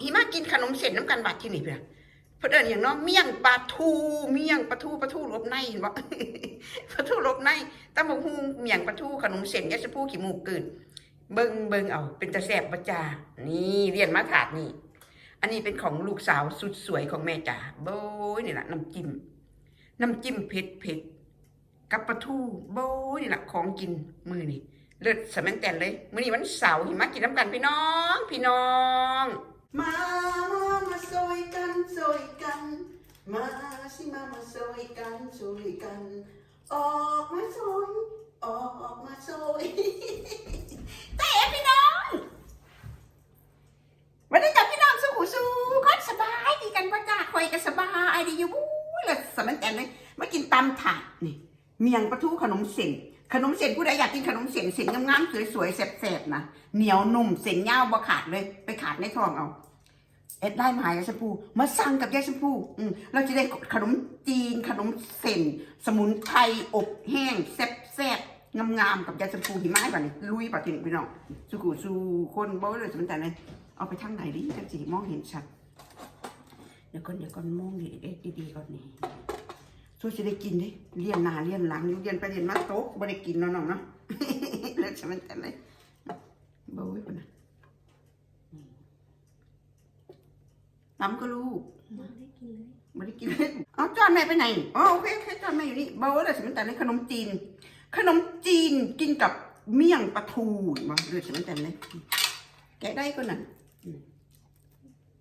อีมากินขนมเส้นน้ำกันบาดที่นี่เพื่อนเพื่อนเอินอย่างน้องเมี่ยงปลาทูเมี่ยงปลาทูปลาทูลบในเห็นบ่ปลาทูลบในตำบักหุ่งเมี่ยงปลาทูขนมเส้นยาสะพูขี้มูกเกินเบิงเบิงเอา เป็นตะแสบประจา นี่เรียนมาถาดนี่ อันนี้เป็นของลูกสาวสุดสวยของแม่จ๋าโบยนี่แหละน้ำจิ้มน้ำจิ้มเผ็ดเผ็ดกับปลาทูโบยนี่แหละของกินมือนี่เลิศสมังแตนเลย มือนี้วันเสาร์หิมะกินน้ำกันพี่น้อง พี่น้อง มามามาซอยกันซอยกัน มาสิมามาซอยกันซอยกัน ออกมาซอยออกมาซอยแต่พี่น้องวันนี้กับพี่น้องสู้สู้ก็สบายดีกันว่าจ้าคอยกันสบายดีอยู่บู๊ลยสมันแต่เลยมากินตำถาดนี่เมียงปลาทูขนมเส้นขนมเส้นผู้ใดอยากกินขนมเส้นเส้นงามๆสวยๆแซ่บๆนะเหนียวนุ่มเส้นยาบ่ขาดเลย ไปขาดในท้องเอา เอ็ดได้มาหายายชมพูมาสั่งกับยายชมพูอืมเราจะได้ขนมจีนขนมเส้น สมุนไพรอบแห้งแซ่บๆงามๆกับยายชมพูหิมะให้ป่ะนี่ลุยป่ะทีนี้พี่น้องสุกุสูคนบ่เลยสมันแต่เลยเอาไปทางไหนดิจังสีมองเห็นชัดเดี๋ยวก่อนเดี๋ยวก่อนมองดีเอ๊ะดีๆก่อนนี่ช่วยจะได้กินดิเรียนหนาเรียนหลังเรียนไปเรียนมาโต๊ะไม่ได้กินเนาะน้องเนาะแล้วจะมันแต่ไหนบ่ไว้คนนะ น้ำก็ลูกมาได้กินเลยไม่ได้กินเลยเอาจอนแม่ไปไหนอ๋อโอเคโอเคจอนแม่อยู่นี่บ่ไว้แล้วจะมันแต่ในขนมจีน ขนมจีนกินกับเมี่ยงปลาทูมาเลือดจะมันแต่ไหนแกะได้ก็นั่น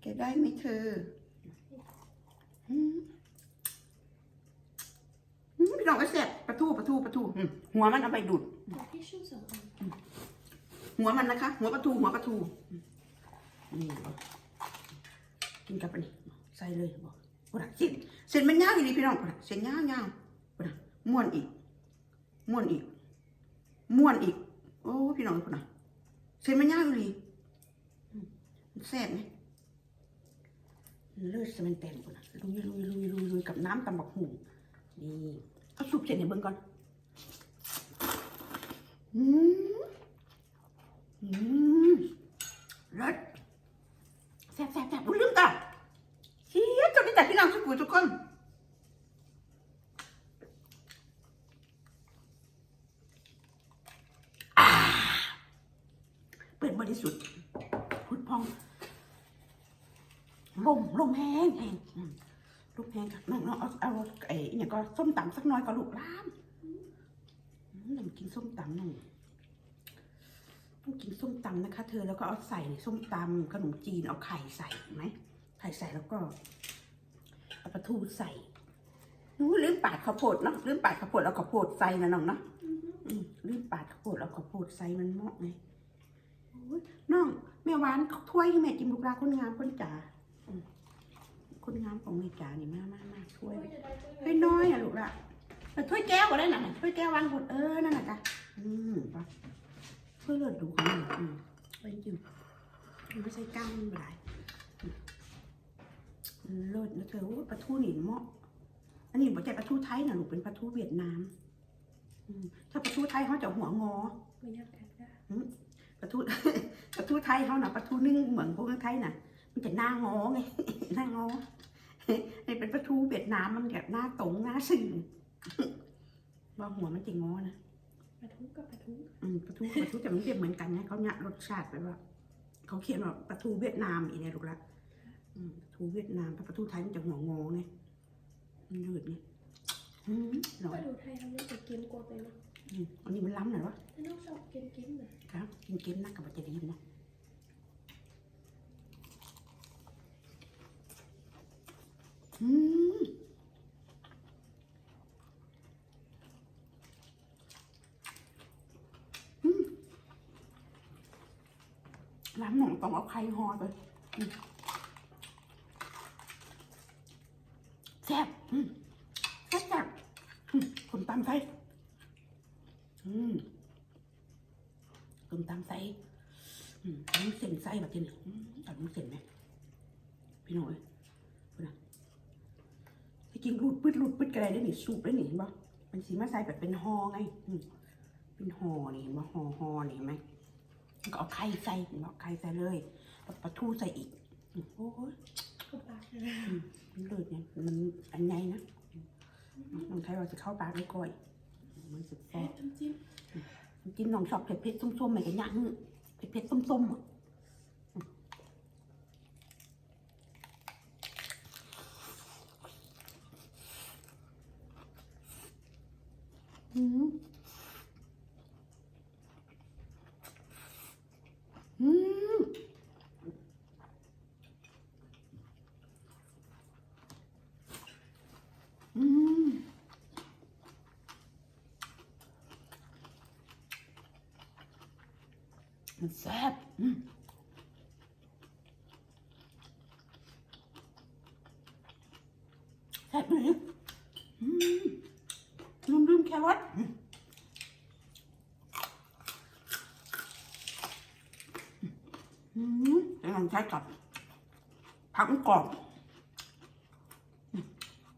แกได้ไหมเธออืมอืมพี่น้องก็แซ่บปลาทูปลาทูปลาทูอืมหัวมันเอาไปดูดบอกที่ชูสองอันหัวมันนะคะ หัวปลาทูหัวปลาทูอืมนี่บอ กินกับอันนี้ใส่เลยบอกปะเส้นเส้นมันยาวอีกพี่น้องปะเส้นยาวยาวปะม้วนอีกม้วนอีกม้วนอีก โอ้พี่น้องปะเส้นมันยาวอีกอืมมันแซ่บไหมเลือดสมันเต็มก่อนนะลุยลุยลุยลุยลุยกับน้ำตำบักหุ่งนี่เอาซุปเสร็จให้เบิ่งก่อนอืมอืมรส เปิดบริสุทธิ์พุดพองลมลมแห้งแห้งอืมลูกแห้งค่ะน้องน้องเอาเอาไอ้อหย่างก็ส้มตำสักน้อยก็ลูกล้ามอืมน้ำกินส้มตำหน่อยต้องกินส้มตำนะคะ เธอแล้วก็เอาใส่ส้มตำขนมจีนเอาไข่ใส่ไหมไข่ใส่แล้วก็ เอาปลาทูใส่นู้ลืมปาดข้าวโพดเนาะลืมปาดข้าวโพดเอาข้าวโพดใส่นะน้องเนาะอืมลืมปาดข้าวโพดเอาข้าวโพดใส่มันเหมาะไงโอ้ยน้องแม่หวานถ้วยแม่จิ้มลูกลาคนงามคนจ๋าคนงามของเมกานี่มามามาช่วยไปน้อยอะลูกละเออถ้วยแก้วก็ได้น่ะถ้วยแก้ววางหมดเออนั่นน่ะจ้ะอืมปะช่วยเลือดดูของมันอืมไปจริงมันไม่ใช่ก้างมันไม่ได้ เลิศนะเธอโอ้ปลาทูหนิเหมาะ อันนี้บอกใจปลาทูไทยนะลูกเป็นปลาทูเวียดนามอืมถ้าปลาทูไทยเขาจะหัวงอไม่อยากกันได้ปลาทูปลาทูไทยเขาน่ะปลาทูนึ่งเหมือนพวกไทยน่ะ มันจะหน้างอไงหน้างอนี่เป็นปลาทูเวียดนามมันแบบหน้าตรงหน้าสึงว่าหัวมันจะงอนะปลาทูกับปลาทูอืมปลาทูกับปลาทูแต่มันเรียกเหมือนกันนะเขาเนี่ยรสชาติไปว่าเขาเขียนว่าปลาทูเวียดนามอีเนี่ยลูกละอืมปลา ทูเวียดนามแต่ปลาทูไทยมันจะหัวงอไงมันยืดไงอืมหน่ปอยลาทูไทยทำให้จะกินกว่าไปเนาะอืมอันนี้มันล้ำหน่อยวะถ้าน้องชอบกินกินเลยครับกินเกมนักกับมันจะดีนะอืมอืมร้านหนองต้องเอาไข่ห่อไปอืมแซ่บอืมแซ่บแซ่บอืมคนตำไทยอืม ต้มตำไส้อืมอันนี้เส้นไส้แบบนี้อืมอันนี้เส้นไหมพี่หน้อยพูดนะที่จริงรูดปืดรูดปืดกระไรได้หนิสูบได้หนิเห็นปะมันสีมาใส่แบบเป็นห่อไงอืมเป็นห่อนี่เห็นปะห่อห่อนี่เห็นไหมก็เอาไข่ใส่เห็นปะไข่ใส่เลยแล้วปลาทูใส่อีกโอ้ยเข้าปากเลยมันเลือดเนี่ยมันอันใหญ่นะน้องไทยว่าจะเข้าปากได้ก่อยมันสุดแพ้แซ่บน้ำจิ้ม กินน้องชอบเผ็ดเผ็ดๆส้มๆไหมกันยังเผ็ดเผ็ดๆส้มๆอะอืมอืมอืม มันแซ่บแซ่บเลยลืมลืมแครอทอืมอืมเดี๋ยวลองใช้กับผักกรอบ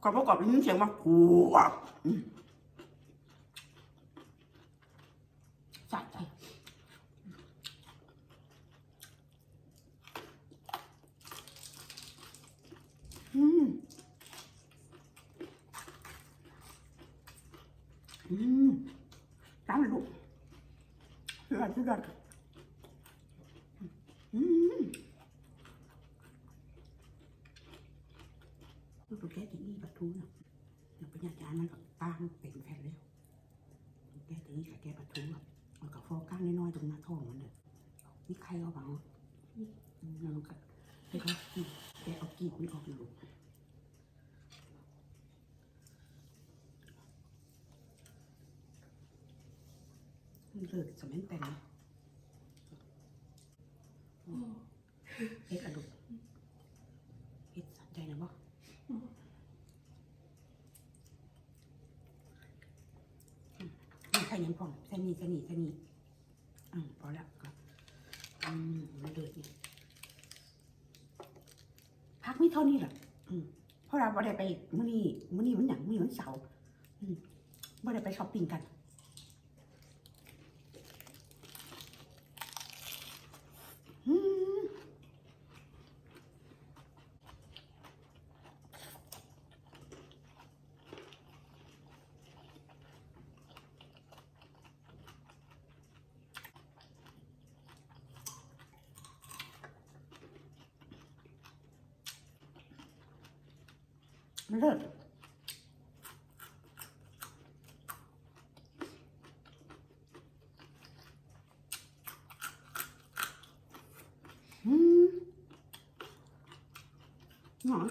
กรอบปรอบได้นเสียงมากรูบสะใจ อืม อืมตามเลยลูกสุดยอดสุดยอดอืมลูกตัวแกถึงนี่ปลาทูนะเดี๋ยวปัญญาจาร ย์มันก็ตามเป็นแผ่นแล้วแกถึงนี่ค่ะแกปลาทูอะมันก็ฟอก้างน้อยๆตรงหน้าท้องมันเลยนี่ใครเอาบ้างนี่แล้วมันก็ให้เขาอืมแกเอากีบมันออกนะลูก เลือดสมัยแต่ง โอ้ เฮ็ดอะลูเฮ็ดสนใจนะบ่นี่ใครยังพอมเส้นนี้เส้นนี้เส้นนี้อืมพอแล้วก็อืมมันเดือดนี่พักไม่เท่านี้หรอกอืมเพราะเราบ่ได้ไปมื้อนี้มื้อนี้มันหยังมื้อนี้มันเสาร์อืมบ่ได้ไปช้อปปิ้งกัน เลิศอืมหอน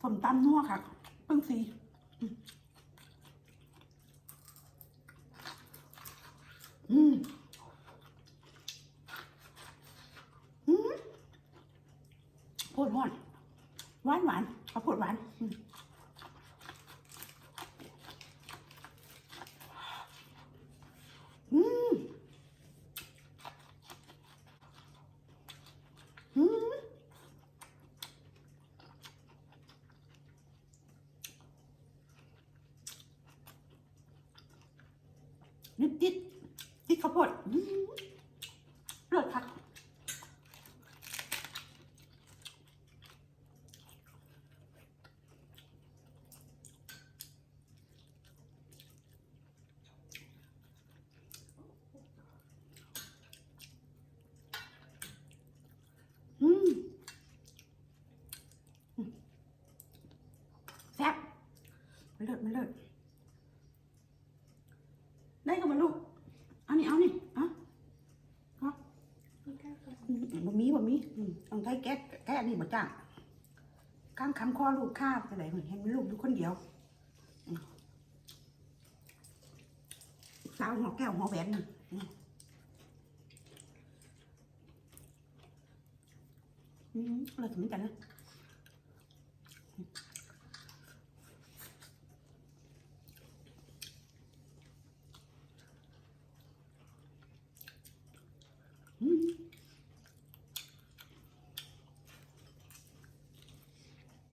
ผมตำนัวค่ะเพิ่งสีอืมอืม โพดหวานหวานหวานข้าวโพดหวานอืมอืมอืมนิดติดติดข้าวโพดอืมเลือดค่ะ อืมอืมแซ่บมันเลิ ศมันเลิศได้ก็มาลูกอานี่เอานี่อะไม่กล้าก่อนบะหมี่บะหมี่อืมต้องใช้แก๊สแก๊สนนี้มาจ้างข้างคำคอลูกข้าไปไหนเหมือนเห็นลูกอยู่คนเดียวสาวหัวแก้วหัวแหวนนี่อืมอืมเราถึงกันนะ